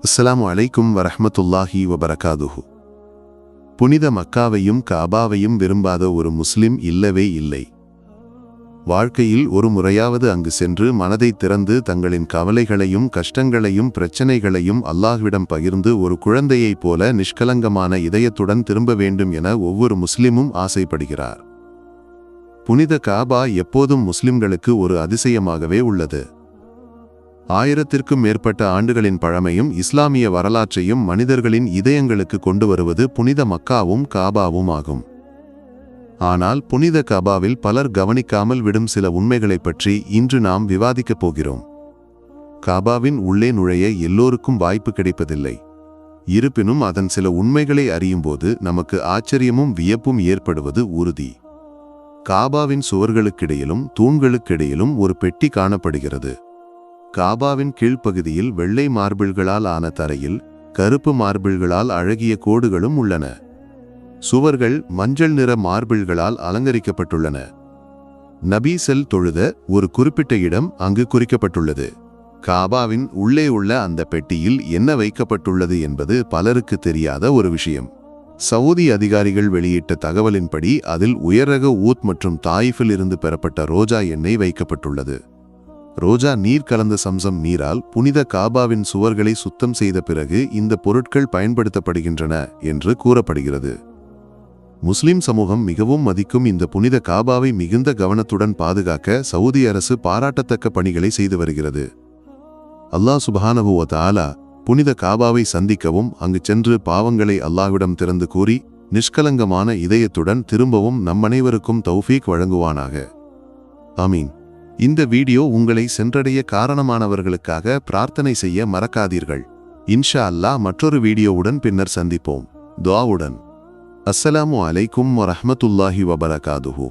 அஸ்லாம் அலைக்கும் வரஹமத்துல்லாஹி வபரகாதுஹு. புனித மக்காவையும் காபாவையும் விரும்பாத ஒரு முஸ்லிம் இல்லவே இல்லை. வாழ்க்கையில் ஒரு முறையாவது அங்கு சென்று மனதை திறந்து தங்களின் கவலைகளையும் கஷ்டங்களையும் பிரச்சனைகளையும் அல்லாஹ்விடம் பகிர்ந்து ஒரு குழந்தையைப் போல நிஷ்கலங்கமான இதயத்துடன் திரும்ப வேண்டும் என ஒவ்வொரு முஸ்லிமும் ஆசைப்படுகிறார். புனித காபா எப்போதும் முஸ்லிம்களுக்கு ஒரு அதிசயமாகவே உள்ளது. ஆயிரத்திற்கும் மேற்பட்ட ஆண்டுகளின் பழமையும் இஸ்லாமிய வரலாற்றையும் மனிதர்களின் இதயங்களுக்கு கொண்டு வருவது புனித மக்காவும் காபாவும் ஆகும் ஆனால் புனித காபாவில் பலர் கவனிக்காமல் விடும் சில உண்மைகளைப் பற்றி இன்று நாம் விவாதிக்கப் போகிறோம். காபாவின் உள்ளே நுழைய எல்லோருக்கும் வாய்ப்பு கிடைப்பதில்லை. இருப்பினும் அதன் சில உண்மைகளை அறியும்போது நமக்கு ஆச்சரியமும் வியப்பும் ஏற்படுவது உறுதி. காபாவின் சுவர்களுக்கிடையிலும் தூண்களுக்கிடையிலும் ஒரு பெட்டி காணப்படுகிறது. காபாவின் கீழ்ப்பகுதியில் வெள்ளை மார்பிள்களால் ஆன தரையில் கருப்பு மார்பிள்களால் அழகிய கோடுகளும் உள்ளன. சுவர்கள் மஞ்சள் நிற மார்பிள்களால் அலங்கரிக்கப்பட்டுள்ளன. நபீசல் தொழுத ஒரு குறிப்பிட்ட இடம் அங்கு குறிக்கப்பட்டுள்ளது. காபாவின் உள்ளே உள்ள அந்த பெட்டியில் என்ன வைக்கப்பட்டுள்ளது என்பது பலருக்கு தெரியாத ஒரு விஷயம். சவுதி அதிகாரிகள் வெளியிட்ட தகவலின்படி அதில் உயர்ரக ஊத் மற்றும் தாயிஃபில் இருந்து பெறப்பட்ட ரோஜா எண்ணெய் வைக்கப்பட்டுள்ளது. ரோஜா நீர் கலந்த சம்சம் நீரால் புனித காபாவின் சுவர்களை சுத்தம் செய்த பிறகு இந்த பொருட்கள் பயன்படுத்தப்படுகின்றன என்று கூறப்படுகிறது. முஸ்லிம் சமூகம் மிகவும் மதிக்கும் இந்த புனித காபாவை மிகுந்த கவனத்துடன் பாதுகாக்க சவுதி அரசு பாராட்டத்தக்க பணிகளை செய்து வருகிறது. அல்லாஹ் சுபஹானஹு வ புனித காபாவை சந்திக்கவும் அங்கு சென்று பாவங்களை அல்லாஹ்விடம் திறந்து கூறி நிஷ்கலங்கமான இதயத்துடன் திரும்பவும் நம்மனைவருக்கும் தௌஃபீக் வழங்குவானாக. ஆமீன். இந்த வீடியோ உங்களை சென்றடைய காரணமானவர்களுக்காக பிரார்த்தனை செய்ய மறக்காதீர்கள். இன்ஷா அல்லாஹ் மற்றொரு வீடியோவுடன் பின்னர் சந்திப்போம். துவாவுடன் அஸ்ஸலாமு அலைக்கும் வரஹ்மத்துல்லாஹி வபரகாதுஹூ